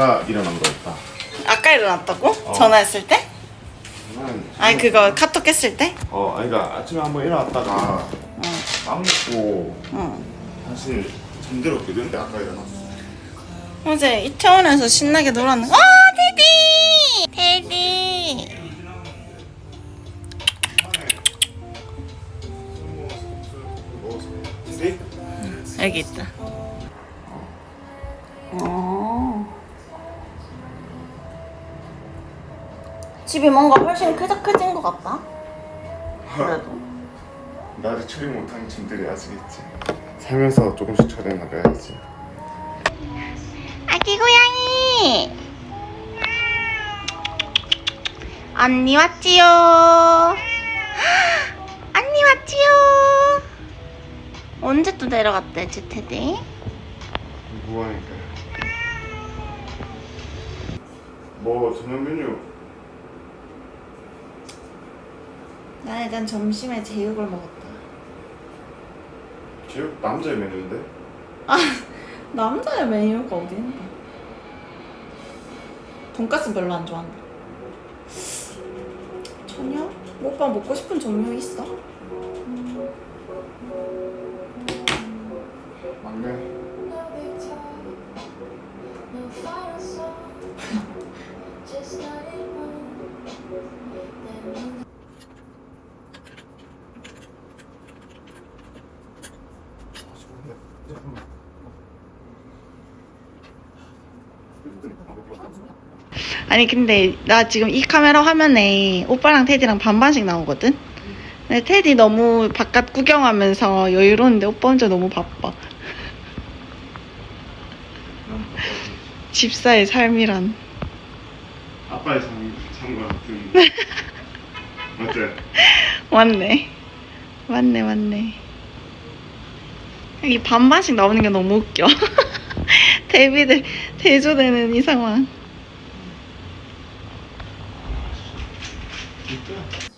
아까 일어난 거였다. 아까 일어났다고? 어. 전화했을 때? 나는 아니 그거 카톡 했을 때? 어, 아니 그러니까 아침에 한번 일어났다가 응. 빵 먹고 응. 사실 잠들었거든. 근데 아까 일어났어. 어제 이태원에서 신나게 놀았는. 와 테디! 테디! 네? 여기 있다. 어. 집이 뭔가 훨씬 크작해진 것 같다. 그래도. 나를 처리 못한 짐들이 아시겠지. 살면서 조금씩 처리 나가야지. 아기 고양이. 언니 왔지요. 언니 왔지요. 언제 또 내려갔대, 제 테디? 뭐하니까. 뭐 저녁 메뉴 난 일단 점심에 제육을 먹었다. 제육 남자의 메뉴인데? 아, 남자의 메뉴가 어디 있나? 돈까스 별로 안 좋아한다. 저녁? 뭐 오빠 먹고 싶은 종류 있어? 막내. 아니 근데 나 지금 이 카메라 화면에 오빠랑 테디랑 반반씩 나오거든? 근데 테디 너무 바깥 구경하면서 여유로운데 오빠 혼자 너무 바빠. 집사의 삶이란. 아빠의 장, 장과 같은 맞지? 맞네. 맞네, 맞네. 이 반반씩 나오는 게 너무 웃겨. 데뷔들, 대조되는 이 상황. 진짜?